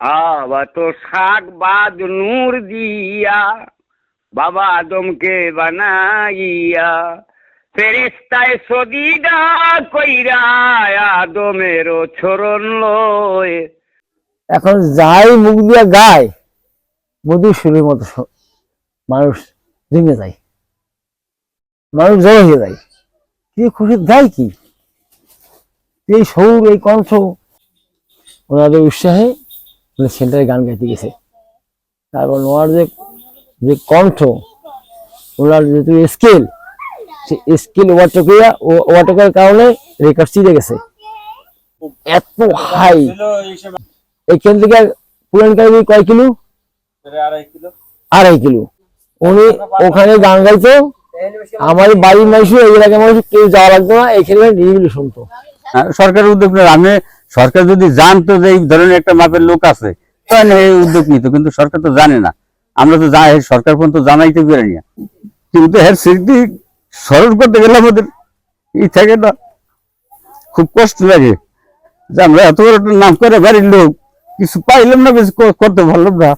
আবা তো শাক বাদ নূর দিয়া, বাবা আদমকে বানাইয়া, ফেরিস্তায় সদিদা কইরা আদমেরও ছরণ লয়। এখন যাই মুখ দিয়া গায়, মধুর সুরের মতো মানুষ ভেঙে যায়। মানুষ জড়ো হয়ে যায়। কি খুশি গায় কি? এই সৌর, এই কণ্ঠ, ওনাদের উৎসাহে সেন্টারে গান গাইতে গেছে। তারপর ওনার যে যে কণ্ঠ ওনার যেহেতু স্কেল সে স্কেল ওভারটেকিয়া ওভারটেকের কারণে রেকর্ড চিরে গেছে। এত হাই এখান থেকে পুরান কাহিনী কয় কিলো? আড়াই কিলো। উনি ওখানে গান গাইতো। আমার বাড়ির মানুষ এই এলাকার মানুষ কেউ যাওয়া লাগতো না। এখানে নিরিবিলি শুনতো হ্যাঁ, সরকারের উদ্যোগ আমি সরকার যদি জানতো যে এই ধরনের একটা মাপের লোক আছে এই উদ্যোগ নিত, কিন্তু সরকার তো জানে না। আমরা তো সরকার পর্যন্ত জানাইতে পারি না। কিন্তু এর স্মৃতি স্মরণ করতে গেলে আমাদের ই থাকে না, খুব কষ্ট লাগে যে আমরা এত বড় নাম করে বাড়ির লোক, কিছু পাইলাম না বেশি করতে পারলাম না।